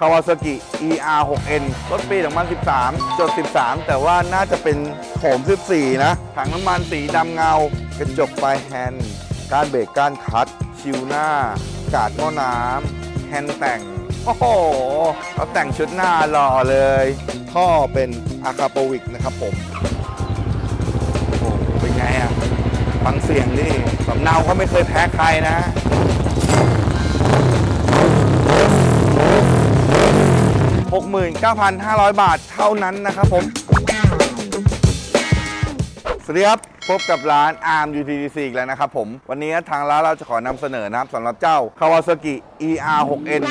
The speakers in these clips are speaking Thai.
Kawasaki ER 6N รถปี 2013จด13 แต่ว่าน่าจะเป็นโถม14 นะ ถังน้ำมันสีดำเงา กระจกปลายแฮนด์กานเบรกกานคลัตช์ชิวหน้า กาดหม้อน้ำแฮนด์แต่ง โอ้โหเขาแต่งชุดหน้าหล่อเลย ท่อเป็นอาคาโปวิกนะครับผม โอ้โหเป็นไงอะฟังเสียงนี่สำเนาเขาไม่เคยแพ้ใครนะ 69,500 บาทเท่านั้นนะครับผม สวัสดีครับ พบกับร้าน ARM UTDC อีกแล้วนะครับผม วันนี้ทางร้านเราจะขอนำเสนอนะครับสำหรับเจ้า Kawasaki ER6N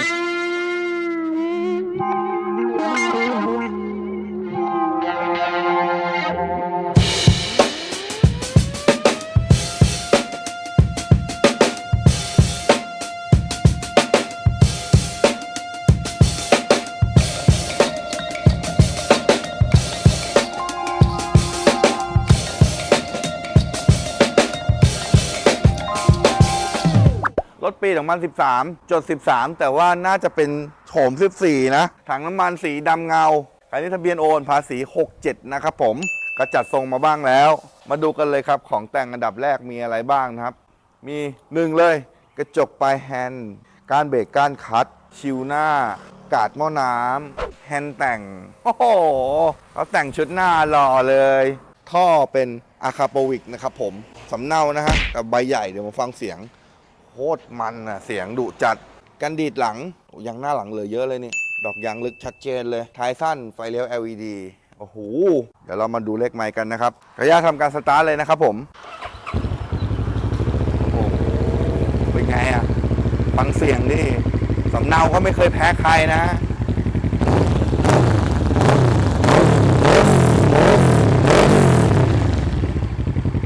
รถปี 2013 จด 13 แต่ว่าน่าจะเป็นโฉม 14 นะ ถังน้ำมันสีดำเงาคันนี้ทะเบียนโอนภาษี 67 นะครับผมก็จัดทรงมาบ้างแล้ว มาดูกันเลยครับของแต่งอันดับแรกมีอะไรบ้างนะครับ มี1เลยกระจกปลายแฮนด์การเบรกกานคลัตช์ชิวหน้า กาดหม้อน้ำแฮนด์แต่ง โอ้โหเขาแต่งชุดหน้าหล่อเลย ท่อเป็นอาคาโปวิกนะครับผมสำเนานะฮะแต่ใบใหญ่เดี๋ยวมาฟังเสียง โคตรมันอะ เสียงดุจัด กันดีดหลังยังหน้าหลังเหลือเยอะเลยนี่ ดอกยางลึกชัดเจนเลย ท้ายสั้นไฟเลี้ยว LED โอ้โห เดี๋ยวเรามาดูเลขไมค์กันนะครับขออนุญาทำการสตาร์ทเลยนะครับผมโอ้โหเป็นไงอะ ฟังเสียงนี่สำเนาเขาไม่เคยแพ้ใครนะ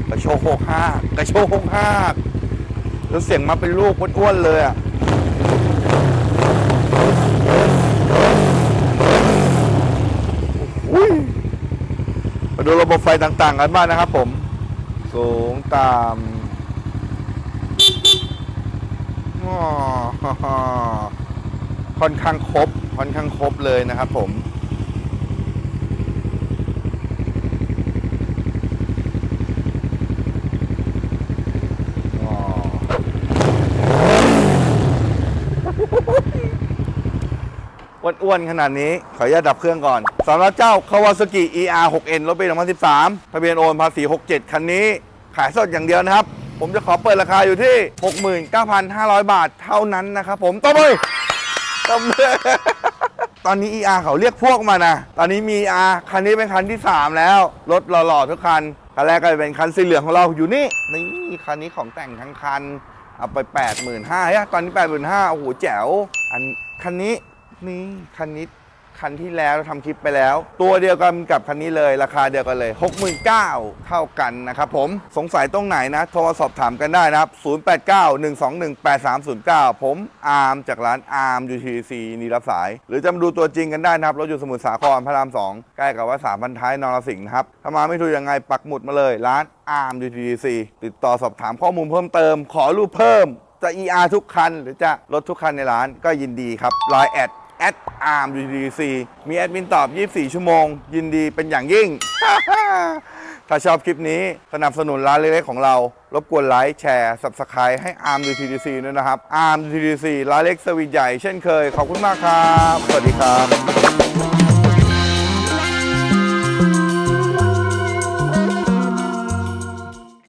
กระโชกหกห้ากระโชกหกห้า แล้วเสียงมาเป็นลูกอ้วนๆเลยอะอุ้ยมาดูระบบไฟต่างๆกันบ้างนะครับผม สูงต่ำอ้อค่อนข้างครบ ค่อนข้างครบเลยนะครับผม อ้วนๆขนาดนี้ ขออนุญาตดับเครื่องก่อนสำหรับเจ้า Kawasaki ER 6N รถปี 2013 ทะเบียนโอนภาษี 67 คันนี้ ขายสดอย่างเดียวนะครับ ผมจะขอเปิดราคาอยู่ที่ 69,500 บาทเท่านั้นนะครับผมตบมือตบมือตอนนี้ ER เขาเรียกพวกมานะ ตอนนี้มี ER คันนี้เป็นคันที่ 3 แล้ว รถหล่อๆทุกคัน คันแรกก็จะเป็นคันสีเหลืองของเราอยู่นี่ นี่คันนี้ของแต่งทั้งคัน เอาไป 85,000ตอนนี้ 85,000โอ้โหแจ๋ว อันคันนี้ นี่คันนี้คันที่แล้วทำคลิปไปแล้ว ตัวเดียวกันกับคันนี้เลยราคาเดียวกันเลย 69,000เท่ากันนะครับผมสงสัยตรงไหนนะโทรสอบถามกันได้นะครับ 0891218309 ผมอาร์มจากร้านอาร์ม UTC นี่รับสาย หรือจะมาดูตัวจริงกันได้นะครับรถอยู่สมุทรสาครพระราม 2 ใกล้กับวัดสามพันท้ายนรสิงห์นะครับถ้ามาไม่ถูกยังไงปักหมุดมาเลย ร้านอาร์ม UTC ติดต่อสอบถามข้อมูลเพิ่มเติม ขอรูปเพิ่มจะ ER ทุกคัน หรือจะรถทุกคันในร้านก็ยินดีครับไลน์แอด แอดอาร์มยูดีซีมีแอดมินตอบ 24 ชั่วโมง ยินดีเป็นอย่างยิ่ง ถ้าชอบคลิปนี้สนับสนุนร้านเล็กๆของเรา รบกวนไลค์แชร์ Subscribe ให้ ARM UTDC ด้วยนะครับ ARM UTDC ร้านเล็กสวีทใหญ่เช่นเคย ขอบคุณมากครับ สวัสดีครับ